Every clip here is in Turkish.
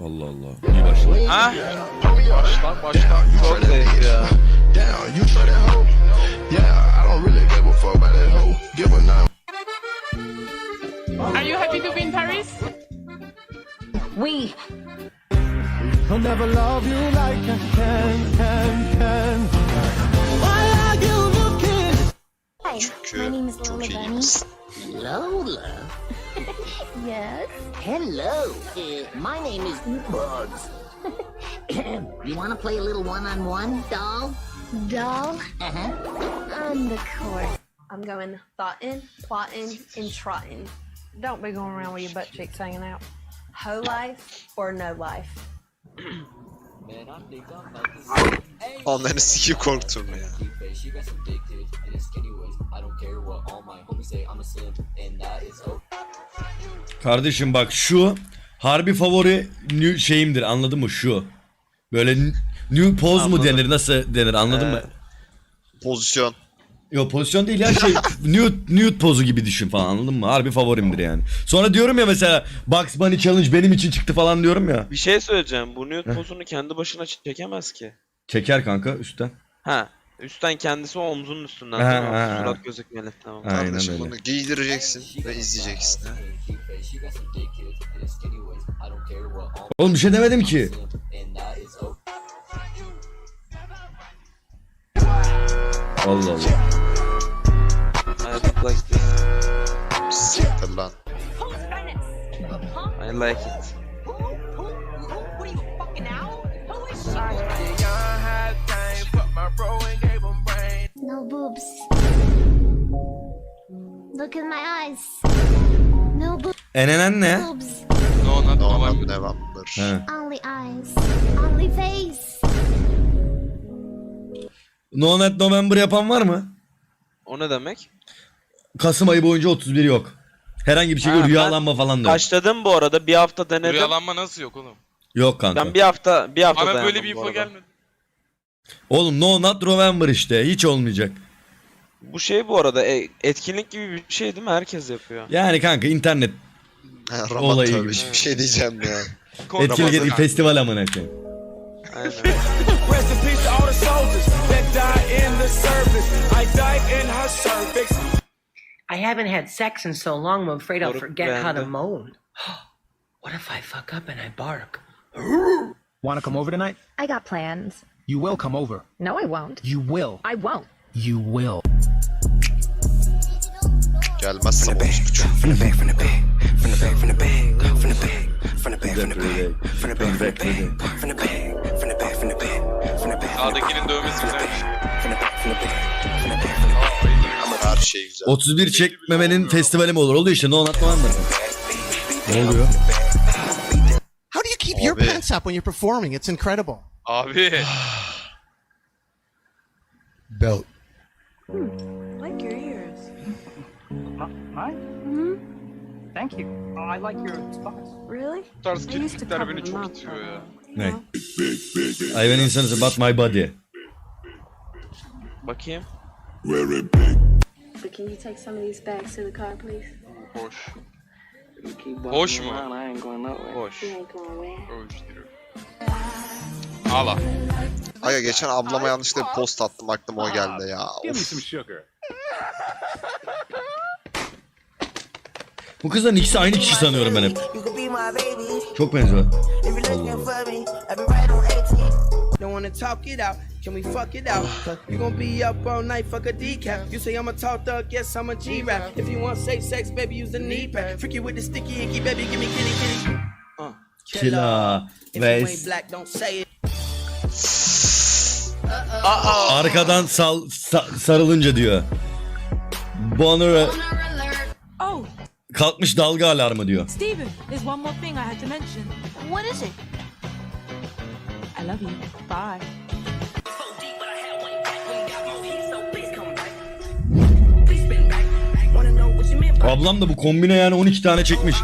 Allah Allah. İyi başladı. Ha? Baştan baştan. Çok zevk ya. Down, you try that hoe? Yeah, I don't really give a fuck about that hoe. Give a nine. Are you happy to be in Paris? We I'll never love you like I can, can, can. Why are you looking? Hi, my name is Lola Bunny. Lola. Yes. Hello. Uh, my name is Bugs. you want to play a little one-on-one, doll? Doll Uh-huh. on the court. I'm going thoughtin', plotting, and trotting. Don't be going around with your butt cheeks hanging out. Hoe life or no life. Onların siki korktum ya. Kardeşim bak şu harbi favori new şeyimdir anladın mı şu. Böyle new pose mu denir nasıl denir anladın mı? Pozisyon. Yok pozisyon değil ya şey nude, nude pozu gibi düşün falan anladın mı? Harbi favorimdir yani. Sonra diyorum ya mesela Bugs Bunny Challenge benim için çıktı falan diyorum ya. Bir şey söyleyeceğim. Bu nude pozunu kendi başına çekemez ki. Çeker kanka üstten. Ha. Üstten kendisi omzunun üstünden. Ha, mi? ha, ha. Surat gözükmeli. Tamam. Aynen Kardeşim öyle. bunu giydireceksin ve izleyeceksin. ha. Oğlum bir şey demedim ki. Allah Allah. I like this. Siktir lan. I like it. No boobs. Look in my eyes. No bo- Enenen ne? boobs. Normal November. He. Only eyes. Only face. No Net November yapan var mı? O ne demek? Kasım ayı boyunca 31 yok. Herhangi bir şekilde Ha, rüyalanma falan da yok. Başladım bu arada. Bir hafta denedim. Rüyalanma nasıl yok oğlum? Yok kanka. Ben bir hafta bir hafta Bana dayandım böyle bir bu info arada. gelmedi. Oğlum No Not November işte. Hiç olmayacak. Bu şey bu arada e, etkinlik gibi bir şey değil mi? Herkes yapıyor. Yani kanka internet Ha, Ramat Olayı tövbe gibi. bir şey diyeceğim ya. etkinlik etkinlik festival amına koyayım. Aynen. Rest in peace to all the soldiers that died in the service. I died in her cervix. I haven't had sex in so long, I'm afraid I'll Moruk forget how to beğendi. moan. what if I fuck up and I bark? Want to come over tonight? I got plans. You will come over. No, I won't. You will. I won't. You will. Gelmezse orospu çocuğu. From the back, from the back, from the back, from the back, from the back, from the back, from the back, from the back, from the back, from the back, from the back, from the back, from the back, Sağdakinin dövmesi güzelmiş. from the back, from the back, from the back, from the back. Her şey güzel. 31 çekmemenin festivali mi olur? Oluyor işte No Not November. Ne oluyor? How do you keep your Abi. pants up when you're performing? It's incredible. Abi. belt. Hmm. I like your ears. Mine? Mm hmm Thank you. Oh, I like your spots. Really? That to... Uh... I have an instance about my body. Bakayım. Very big. So can you take some of these bags to the car, please? Boş. I ain't going nowhere. You ain't going. Ala. Aga geçen ablama yanlışlıkla bir post attım aklıma o geldi ya. Of. Bu kızların ikisi aynı kişi sanıyorum ben hep. Çok benziyor. Allah Allah. Don't wanna talk it out. Can we fuck it out? You gon' be up all night, fuck a decaf. You say I'm a tall thug, yes I'm a G-rap. If you want safe sex, baby, use the knee pad. Freaky with the sticky icky, baby, give me kitty kitty. Uh, Killa. If İt. arkadan sal, sa- sarılınca diyor. Bonner Oh, kalkmış dalga alarmı diyor. Steven, there's one more thing I had to mention. What is it? I love you. Bye. Ablam da bu kombine yani 12 tane çekmiş.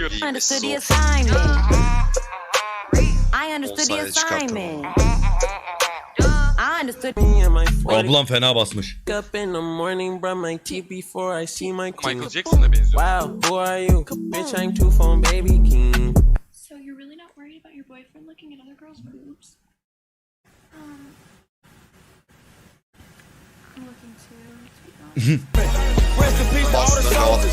Assignment. I understood the assignment. understood. Ablam fena basmış. up in the morning, brush my teeth before I see my Michael Jackson'a benziyor. Wow, who are you? Bitch, I'm two phone baby king. So you're really not worried about your boyfriend looking at other girls' boobs? I'm looking too. Bastı rahat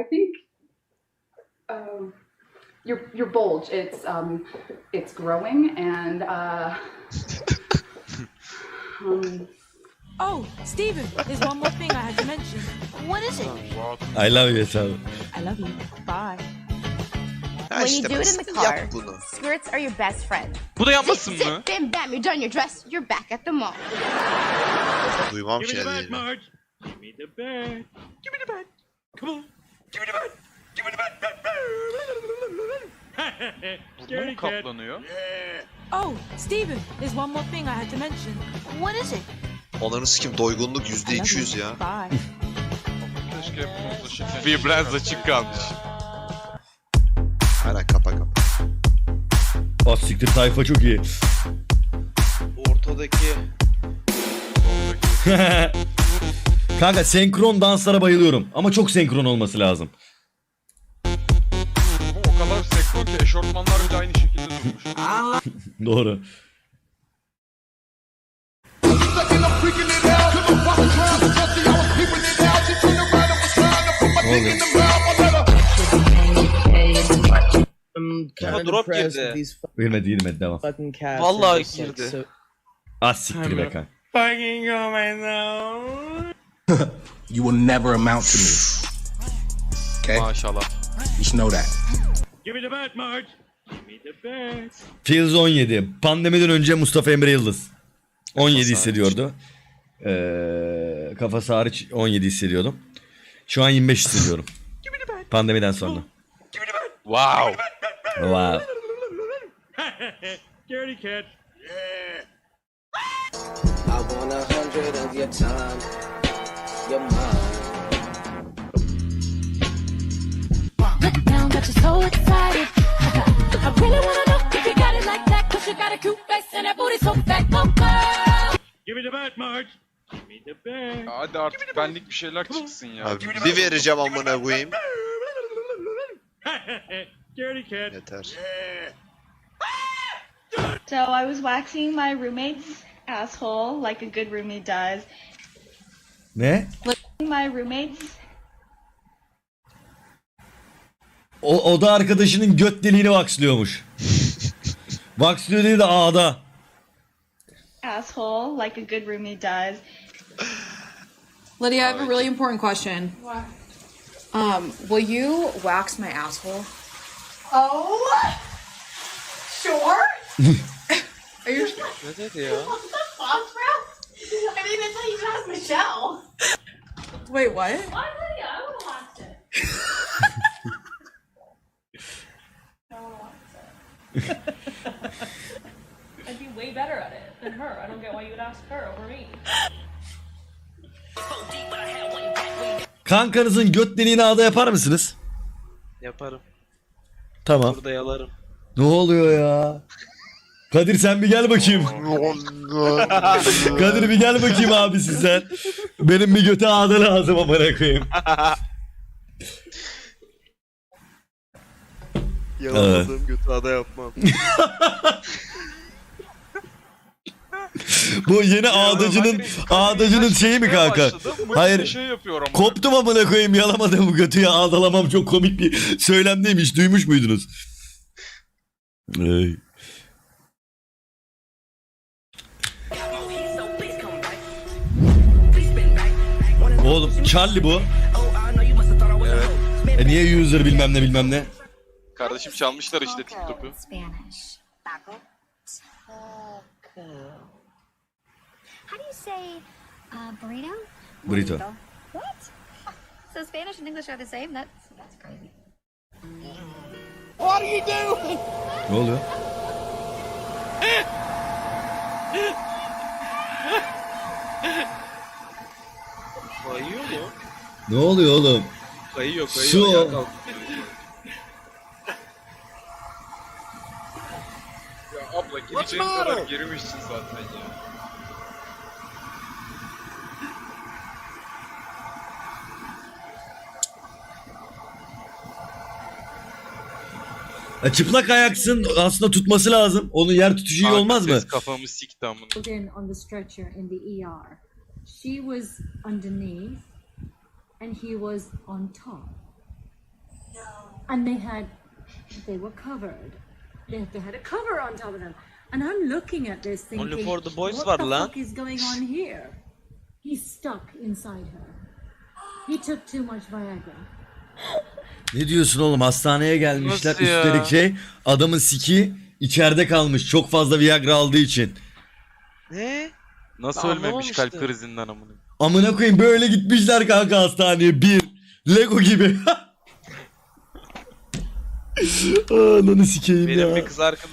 I think um, your your bulge it's um it's growing and uh um Oh, Steven, there's one more thing I had to mention. What is it? I love you so. I love you. Bye. Ha When you işte do it in the car. Yap bunu. Skirts are your best friend. Bu da yapmasın Zip, mı? zip, bam, bam. You're done. You're dressed. You're back at the mall. Duymam şey değil. Burnu mu kaplanıyor? Oh, Steven, there's one more thing I had to mention. What is it? Ananı sikim doygunluk love %200 you. ya. Bye. Keşke hep açık. Vibrans açık kalmış. Az siktir tayfa çok iyi. Ortadaki Kanka senkron danslara bayılıyorum. Ama çok senkron olması lazım. Ama o kadar senkron ki eşortmanlar bile aynı şekilde durmuş. Doğru. Ne oluyor? Kinda drop girdi. Girmedi girmedi devam. Vallahi just, girdi. Az siktir be kanka. fucking going now. You will never amount to me. Okay? Maşallah. You should know that. Fields 17. Pandemiden önce Mustafa Emre Yıldız. 17 hissediyordu. Ee, kafası hariç 17 hissediyordum. Şu an 25 hissediyorum. Pandemiden sonra. Wow. Wow. I want a hundred of your time. Your mind. Look down, got you so excited. I really wanna know if you got it like that, cause you got a cute face and that booty so fat. Go girl! Hadi artık benlik bir şeyler çıksın ya. Abi bir vereceğim amına koyayım. Yeter. So I was waxing my roommate's asshole like a good roommate does. Ne? My roommate's O, o da arkadaşının göt deliğini vaxlıyormuş. Vaxlıyor değil de ağda. asshole like a good roommate does. Lydia, I have a really important question. What? Um, will you wax my asshole? Oh, sure. Are you sure? ne dedi ya? What the fuck, bro? I mean, that's how you ask Michelle. Wait, what? Why, Lydia? I would have waxed it. I would have waxed it. I'd be way better at it than her. I don't get why you would ask her over me. Kankanızın göt deliğini ağda yapar mısınız? Yaparım. Tamam. Burada yalarım. Ne oluyor ya? Kadir sen bir gel bakayım. Kadir bir gel bakayım abisi sen. Benim bir göte ağda lazım amına koyayım. Yalamadığım götü ada yapmam. Bu yeni ağdacının ağdacının şeyi mi kanka? Hayır. Şey yapıyor ama. Koptum amına koyayım yalamadım götü ya ağdalamam çok komik bir söylemdeymiş duymuş muydunuz? Ey. Oğlum Charlie bu. Evet. E niye user bilmem ne bilmem ne? Kardeşim çalmışlar işte TikTok'u. How do you say uh, burrito? Burrito. What? So Spanish and English are the same? That's that's crazy. Ne oluyor? Kayıyor mu? Ne oluyor oğlum? Kayıyor kayıyor. Su. Ayağa kalk. abla gireceğin kadar girmişsin zaten ya. Ya çıplak ayaksın aslında tutması lazım. Onun yer tutuşu iyi Kanka olmaz mı? ses Kafamı sikti amına. in on the stretcher in the ER. She was underneath and he was on top. And they had, they were covered. They, they had a cover on top of them. And I'm looking at this thinking, Only for the boys what var the lan. fuck is going on here? He's stuck inside her. He took too much Viagra. Ne diyorsun oğlum hastaneye gelmişler Nasıl ya? üstelik şey adamın siki içeride kalmış çok fazla Viagra aldığı için. Ne? Nasıl Ben ölmemiş kalp anlamamıştım. krizinden amına. Amına koyayım böyle gitmişler kanka hastaneye bir Lego gibi. Ananı sikeyim Benim ya. bir kız arkadaşım